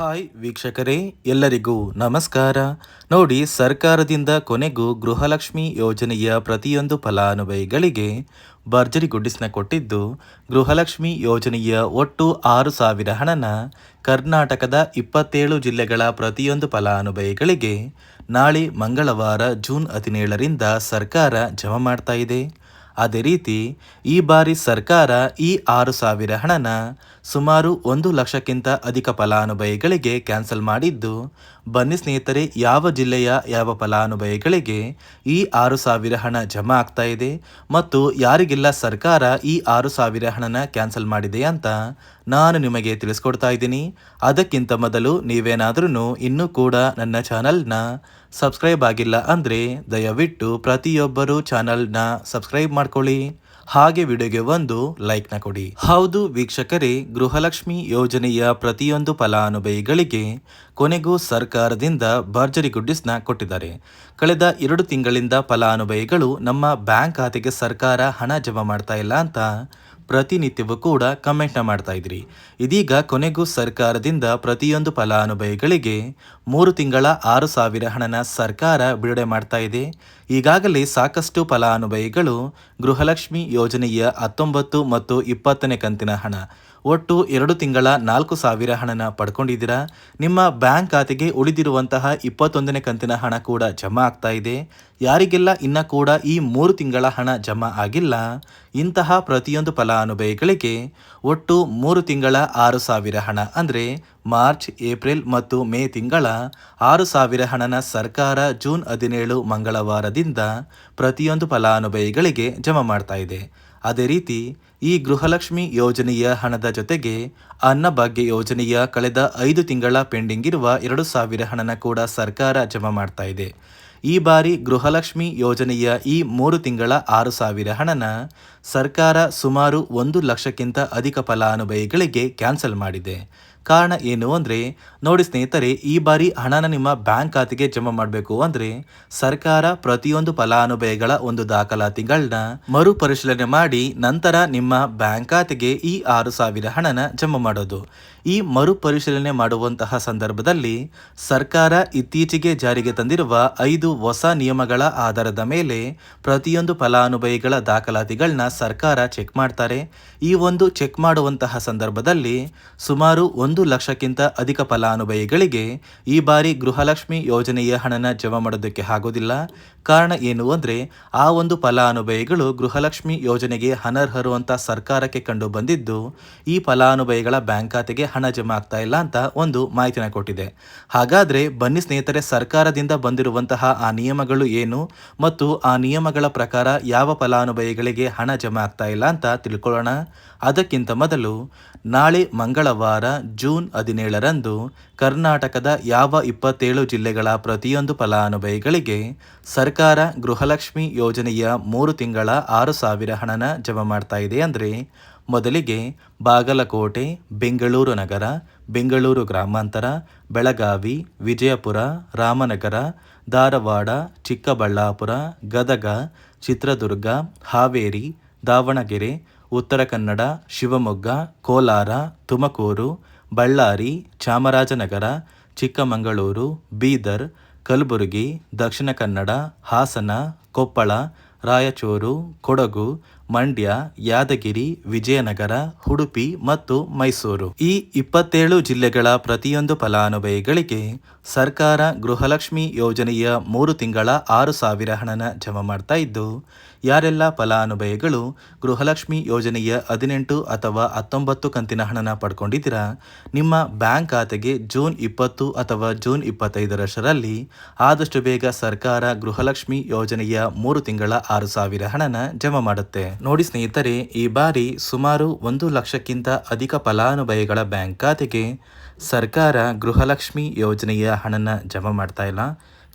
Hi ವೀಕ್ಷಕರೇ, ಎಲ್ಲರಿಗೂ ನಮಸ್ಕಾರ. ನೋಡಿ, ಸರ್ಕಾರದಿಂದ ಕೊನೆಗೂ ಗೃಹಲಕ್ಷ್ಮಿ ಯೋಜನೆಯ ಪ್ರತಿಯೊಂದು ಫಲಾನುಭವಿಗಳಿಗೆ ಭರ್ಜರಿ ಗುಡ್ಡಿಸ್ನ ಕೊಟ್ಟಿದ್ದು, ಗೃಹಲಕ್ಷ್ಮಿ ಯೋಜನೆಯ ಒಟ್ಟು ಆರು ಸಾವಿರ ಹಣನ ಕರ್ನಾಟಕದ ಇಪ್ಪತ್ತೇಳು ಜಿಲ್ಲೆಗಳ ಪ್ರತಿಯೊಂದು ಫಲಾನುಭವಿಗಳಿಗೆ ನಾಳೆ ಮಂಗಳವಾರ ಜೂನ್ ಹದಿನೇಳರಿಂದ ಸರ್ಕಾರ ಜಮಾ ಮಾಡ್ತಾ ಇದೆ. ಅದೇ ರೀತಿ ಈ ಬಾರಿ ಸರ್ಕಾರ ಈ ಆರು ಸಾವಿರ ಹಣನ ಸುಮಾರು ಒಂದು ಲಕ್ಷಕ್ಕಿಂತ ಅಧಿಕ ಫಲಾನುಭವಿಗಳಿಗೆ ಕ್ಯಾನ್ಸಲ್ ಮಾಡಿದ್ದು, ಬನ್ನಿ ಸ್ನೇಹಿತರೆ, ಯಾವ ಜಿಲ್ಲೆಯ ಯಾವ ಫಲಾನುಭವಿಗಳಿಗೆ ಈ ಆರು ಸಾವಿರ ಹಣ ಜಮಾ ಆಗ್ತಾ ಇದೆ ಮತ್ತು ಯಾರಿಗೆಲ್ಲ ಸರ್ಕಾರ ಈ ಆರು ಸಾವಿರ ಹಣನ ಕ್ಯಾನ್ಸಲ್ ಮಾಡಿದೆ ಅಂತ ನಾನು ನಿಮಗೆ ತಿಳಿಸ್ಕೊಡ್ತಾ ಇದ್ದೀನಿ. ಅದಕ್ಕಿಂತ ಮೊದಲು ನೀವೇನಾದ್ರೂ ಇನ್ನೂ ಕೂಡ ನನ್ನ ಚಾನಲ್ನ ಸಬ್ಸ್ಕ್ರೈಬ್ ಆಗಿಲ್ಲ ಅಂದರೆ ದಯವಿಟ್ಟು ಪ್ರತಿಯೊಬ್ಬರು ಚಾನಲ್ನ ಸಬ್ಸ್ಕ್ರೈಬ್ ಮಾಡ್ಕೊಳ್ಳಿ. ಹಾಗೆ ವಿಡಿಯೋಗೆ ಒಂದು ಲೈಕ್ನ ಕೊಡಿ. ಹೌದು ವೀಕ್ಷಕರೇ, ಗೃಹಲಕ್ಷ್ಮಿ ಯೋಜನೆಯ ಪ್ರತಿಯೊಂದು ಫಲಾನುಭವಿಗಳಿಗೆ ಕೊನೆಗೂ ಸರ್ಕಾರದಿಂದ ಭರ್ಜರಿ ಗುಡ್ಡಿಸ್ನ ಕೊಟ್ಟಿದ್ದಾರೆ. ಕಳೆದ ಎರಡು ತಿಂಗಳಿಂದ ಫಲಾನುಭವಿಗಳು ನಮ್ಮ ಬ್ಯಾಂಕ್ ಖಾತೆಗೆ ಸರ್ಕಾರ ಹಣ ಜಮಾ ಮಾಡ್ತಾ ಇಲ್ಲ ಅಂತ ಪ್ರತಿನಿತ್ಯವೂ ಕೂಡ ಕಮೆಂಟ್ನ ಮಾಡ್ತಾ ಇದ್ರಿ. ಇದೀಗ ಕೊನೆಗೂ ಸರ್ಕಾರದಿಂದ ಪ್ರತಿಯೊಂದು ಫಲಾನುಭವಿಗಳಿಗೆ ಮೂರು ತಿಂಗಳ ಆರು ಸಾವಿರ ಹಣನ ಸರ್ಕಾರ ಬಿಡುಗಡೆ ಮಾಡ್ತಾ ಇದೆ. ಈಗಾಗಲೇ ಸಾಕಷ್ಟು ಫಲಾನುಭವಿಗಳು ಗೃಹಲಕ್ಷ್ಮಿ ಯೋಜನೆಯ ಹತ್ತೊಂಬತ್ತು ಮತ್ತು ಇಪ್ಪತ್ತನೇ ಕಂತಿನ ಹಣ ಒಟ್ಟು ಎರಡು ತಿಂಗಳ ನಾಲ್ಕು ಸಾವಿರ ಹಣನ ಪಡ್ಕೊಂಡಿದ್ದೀರಾ? ನಿಮ್ಮ ಬ್ಯಾಂಕ್ ಖಾತೆಗೆ ಉಳಿದಿರುವಂತಹ ಇಪ್ಪತ್ತೊಂದನೇ ಕಂತಿನ ಹಣ ಕೂಡ ಜಮಾ ಆಗ್ತಾ ಇದೆ. ಯಾರಿಗೆಲ್ಲ ಇನ್ನ ಕೂಡ ಈ ಮೂರು ತಿಂಗಳ ಹಣ ಜಮಾ ಆಗಿಲ್ಲ, ಇಂತಹ ಪ್ರತಿಯೊಂದು ಫಲಾನುಭವಿಗಳಿಗೆ ಒಟ್ಟು ಮೂರು ತಿಂಗಳ ಆರು ಸಾವಿರ ಹಣ ಅಂದರೆ ಮಾರ್ಚ್, ಏಪ್ರಿಲ್ ಮತ್ತು ಮೇ ತಿಂಗಳ ಆರು ಸಾವಿರ ಹಣನ ಸರ್ಕಾರ ಜೂನ್ ಹದಿನೇಳು ಮಂಗಳವಾರದಿಂದ ಪ್ರತಿಯೊಂದು ಫಲಾನುಭವಿಗಳಿಗೆ ಜಮಾ ಮಾಡ್ತಾ ಇದೆ. ಅದೇ ರೀತಿ ಈ ಗೃಹಲಕ್ಷ್ಮಿ ಯೋಜನೆಯ ಹಣದ ಜೊತೆಗೆ ಅನ್ನಭಾಗ್ಯ ಯೋಜನೆಯ ಕಳೆದ ಐದು ತಿಂಗಳ ಪೆಂಡಿಂಗ್ ಇರುವ ಎರಡು ಸಾವಿರ ಹಣನ ಕೂಡ ಸರ್ಕಾರ ಜಮಾ ಮಾಡ್ತಾ ಇದೆ. ಈ ಬಾರಿ ಗೃಹಲಕ್ಷ್ಮಿ ಯೋಜನೆಯ ಈ ಮೂರು ತಿಂಗಳ ಆರು ಸಾವಿರ ಹಣನ ಸರ್ಕಾರ ಸುಮಾರು ಒಂದು ಲಕ್ಷಕ್ಕಿಂತ ಅಧಿಕ ಫಲಾನುಭವಿಗಳಿಗೆ ಕ್ಯಾನ್ಸಲ್ ಮಾಡಿದೆ. ಕಾರಣ ಏನು ಅಂದರೆ, ನೋಡಿ ಸ್ನೇಹಿತರೆ, ಈ ಬಾರಿ ಹಣನ ನಿಮ್ಮ ಬ್ಯಾಂಕ್ ಖಾತೆಗೆ ಜಮಾ ಮಾಡಬೇಕು ಅಂದರೆ, ಸರ್ಕಾರ ಪ್ರತಿಯೊಂದು ಫಲಾನುಭವಿಗಳ ಒಂದು ದಾಖಲಾತಿಗಳನ್ನ ಮರುಪರಿಶೀಲನೆ ಮಾಡಿ ನಂತರ ನಿಮ್ಮ ಬ್ಯಾಂಕ್ ಖಾತೆಗೆ ಈ ಆರು ಸಾವಿರ ಹಣನ ಜಮಾ ಮಾಡೋದು. ಈ ಮರುಪರಿಶೀಲನೆ ಮಾಡುವಂತಹ ಸಂದರ್ಭದಲ್ಲಿ ಸರ್ಕಾರ ಇತ್ತೀಚೆಗೆ ಜಾರಿಗೆ ತಂದಿರುವ ಐದು ಹೊಸ ನಿಯಮಗಳ ಆಧಾರದ ಮೇಲೆ ಪ್ರತಿಯೊಂದು ಫಲಾನುಭವಿಗಳ ದಾಖಲಾತಿಗಳನ್ನ ಸರ್ಕಾರ ಚೆಕ್ ಮಾಡ್ತಾರೆ. ಈ ಒಂದು ಚೆಕ್ ಮಾಡುವಂತಹ ಸಂದರ್ಭದಲ್ಲಿ ಸುಮಾರು ಒಂದು ಲಕ್ಷಕ್ಕಿಂತ ಅಧಿಕ ಫಲಾನುಭವಿಗಳಿಗೆ ಈ ಬಾರಿ ಗೃಹಲಕ್ಷ್ಮಿ ಯೋಜನೆಯ ಹಣನ ಜಮಾ ಮಾಡೋದಕ್ಕೆ ಆಗೋದಿಲ್ಲ. ಕಾರಣ ಏನು ಅಂದರೆ, ಆ ಒಂದು ಫಲಾನುಭವಿಗಳು ಗೃಹಲಕ್ಷ್ಮಿ ಯೋಜನೆಗೆ ಅನರ್ಹರು ಅಂತ ಸರ್ಕಾರಕ್ಕೆ ಕಂಡು ಬಂದಿದ್ದು, ಈ ಫಲಾನುಭವಿಗಳ ಬ್ಯಾಂಕ್ ಖಾತೆಗೆ ಹಣ ಜಮಾ ಆಗ್ತಾ ಇಲ್ಲ ಅಂತ ಒಂದು ಮಾಹಿತಿನ ಕೊಟ್ಟಿದೆ. ಹಾಗಾದರೆ ಬನ್ನಿ ಸ್ನೇಹಿತರೆ, ಸರ್ಕಾರದಿಂದ ಬಂದಿರುವಂತಹ ಆ ನಿಯಮಗಳು ಏನು ಮತ್ತು ಆ ನಿಯಮಗಳ ಪ್ರಕಾರ ಯಾವ ಫಲಾನುಭವಿಗಳಿಗೆ ಹಣ ಜಮಾ ಆಗ್ತಾ ಇಲ್ಲ ಅಂತ ತಿಳ್ಕೊಳ್ಳೋಣ. ಅದಕ್ಕಿಂತ ಮೊದಲು ನಾಳೆ ಮಂಗಳವಾರ ಜೂನ್ ಹದಿನೇಳರಂದು ಕರ್ನಾಟಕದ ಯಾವ ಇಪ್ಪತ್ತೇಳು ಜಿಲ್ಲೆಗಳ ಪ್ರತಿಯೊಂದು ಫಲಾನುಭವಿಗಳಿಗೆ ಸರ್ಕಾರ ಗೃಹಲಕ್ಷ್ಮಿ ಯೋಜನೆಯ ಮೂರು ತಿಂಗಳ ಆರು ಸಾವಿರ ಹಣನ ಜಮಾ ಮಾಡ್ತಾ ಇದೆ ಅಂದರೆ ಮೊದಲಿಗೆ ಬಾಗಲಕೋಟೆ, ಬೆಂಗಳೂರು ನಗರ, ಬೆಂಗಳೂರು ಗ್ರಾಮಾಂತರ, ಬೆಳಗಾವಿ, ವಿಜಯಪುರ, ರಾಮನಗರ, ಧಾರವಾಡ, ಚಿಕ್ಕಬಳ್ಳಾಪುರ, ಗದಗ, ಚಿತ್ರದುರ್ಗ, ಹಾವೇರಿ, ದಾವಣಗೆರೆ, ಉತ್ತರ ಕನ್ನಡ, ಶಿವಮೊಗ್ಗ, ಕೋಲಾರ, ತುಮಕೂರು ಬಳ್ಳಾರಿ, ಚಾಮರಾಜನಗರ, ಚಿಕ್ಕಮಗಳೂರು, ಬೀದರ್, ಕಲಬುರಗಿ, ದಕ್ಷಿಣ ಕನ್ನಡ, ಹಾಸನ, ಕೊಪ್ಪಳ, ರಾಯಚೂರು, ಕೊಡಗು, ಮಂಡ್ಯ, ಯಾದಗಿರಿ, ವಿಜಯನಗರ, ಉಡುಪಿ ಮತ್ತು ಮೈಸೂರು. ಈ ಇಪ್ಪತ್ತೇಳು ಜಿಲ್ಲೆಗಳ ಪ್ರತಿಯೊಂದು ಫಲಾನುಭವಿಗಳಿಗೆ ಸರ್ಕಾರ ಗೃಹಲಕ್ಷ್ಮಿ ಯೋಜನೆಯ ಮೂರು ತಿಂಗಳ ಆರು ಸಾವಿರ ಹಣನ ಜಮಾ ಮಾಡ್ತಾ ಇದ್ದು ಯಾರೆಲ್ಲ ಫಲಾನುಭವಿಗಳು ಗೃಹಲಕ್ಷ್ಮಿ ಯೋಜನೆಯ ಹದಿನೆಂಟು ಅಥವಾ ಹತ್ತೊಂಬತ್ತು ಕಂತಿನ ಹಣನ ಪಡ್ಕೊಂಡಿದ್ದೀರಾ? ನಿಮ್ಮ ಬ್ಯಾಂಕ್ ಖಾತೆಗೆ ಜೂನ್ ಇಪ್ಪತ್ತು ಅಥವಾ ಜೂನ್ ಇಪ್ಪತ್ತೈದರಷ್ಟರಲ್ಲಿ ಆದಷ್ಟು ಬೇಗ ಸರ್ಕಾರ ಗೃಹಲಕ್ಷ್ಮಿ ಯೋಜನೆಯ ಮೂರು ತಿಂಗಳ ಆರು ಸಾವಿರ ಹಣನ ಜಮಾ ಮಾಡುತ್ತೆ. ನೋಡಿ ಸ್ನೇಹಿತರೆ, ಈ ಬಾರಿ ಸುಮಾರು ಒಂದು ಲಕ್ಷಕ್ಕಿಂತ ಅಧಿಕ ಫಲಾನುಭವಿಗಳ ಬ್ಯಾಂಕ್ ಖಾತೆಗೆ ಸರ್ಕಾರ ಗೃಹಲಕ್ಷ್ಮಿ ಯೋಜನೆಯ ಹಣನ ಜಮಾ ಮಾಡ್ತಾ ಇಲ್ಲ.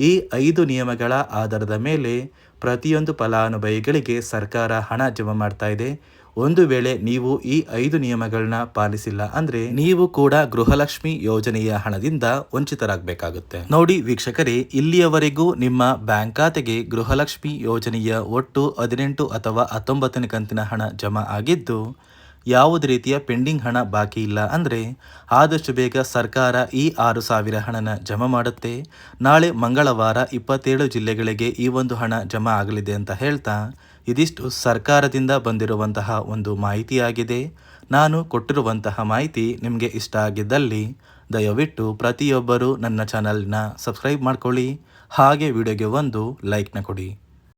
ಈ ಐದು ನಿಯಮಗಳ ಆಧಾರದ ಮೇಲೆ ಪ್ರತಿಯೊಂದು ಫಲಾನುಭವಿಗಳಿಗೆ ಸರ್ಕಾರ ಹಣ ಜಮಾ ಮಾಡ್ತಾ ಇದೆ. ಒಂದು ವೇಳೆ ನೀವು ಈ ಐದು ನಿಯಮಗಳನ್ನ ಪಾಲಿಸಿಲ್ಲ ಅಂದ್ರೆ ನೀವು ಕೂಡ ಗೃಹಲಕ್ಷ್ಮಿ ಯೋಜನೆಯ ಹಣದಿಂದ ವಂಚಿತರಾಗಬೇಕಾಗುತ್ತೆ. ನೋಡಿ ವೀಕ್ಷಕರೇ, ಇಲ್ಲಿಯವರೆಗೂ ನಿಮ್ಮ ಬ್ಯಾಂಕ್ ಖಾತೆಗೆ ಗೃಹಲಕ್ಷ್ಮಿ ಯೋಜನೆಯ ಒಟ್ಟು ಹದಿನೆಂಟು ಅಥವಾ ಹತ್ತೊಂಬತ್ತನೇ ಕಂತಿನ ಹಣ ಜಮಾ ಆಗಿದ್ದು ಯಾವುದೇ ರೀತಿಯ ಪೆಂಡಿಂಗ್ ಹಣ ಬಾಕಿ ಇಲ್ಲ ಅಂದರೆ ಆದಷ್ಟು ಬೇಗ ಸರ್ಕಾರ ಈ ಆರು ಸಾವಿರ ಹಣನ ಜಮಾ ಮಾಡುತ್ತೆ. ನಾಳೆ ಮಂಗಳವಾರ ಇಪ್ಪತ್ತೇಳು ಜಿಲ್ಲೆಗಳಿಗೆ ಈ ಒಂದು ಹಣ ಜಮಾ ಆಗಲಿದೆ ಅಂತ ಹೇಳ್ತಾ ಇದಿಷ್ಟು ಸರ್ಕಾರದಿಂದ ಬಂದಿರುವಂತಹ ಒಂದು ಮಾಹಿತಿಯಾಗಿದೆ. ನಾನು ಕೊಟ್ಟಿರುವಂತಹ ಮಾಹಿತಿ ನಿಮಗೆ ಇಷ್ಟ ಆಗಿದ್ದಲ್ಲಿ ದಯವಿಟ್ಟು ಪ್ರತಿಯೊಬ್ಬರೂ ನನ್ನ ಚಾನಲ್ನ ಸಬ್ಸ್ಕ್ರೈಬ್ ಮಾಡ್ಕೊಳ್ಳಿ. ಹಾಗೆ ವಿಡಿಯೋಗೆ ಒಂದು ಲೈಕ್ನ ಕೊಡಿ.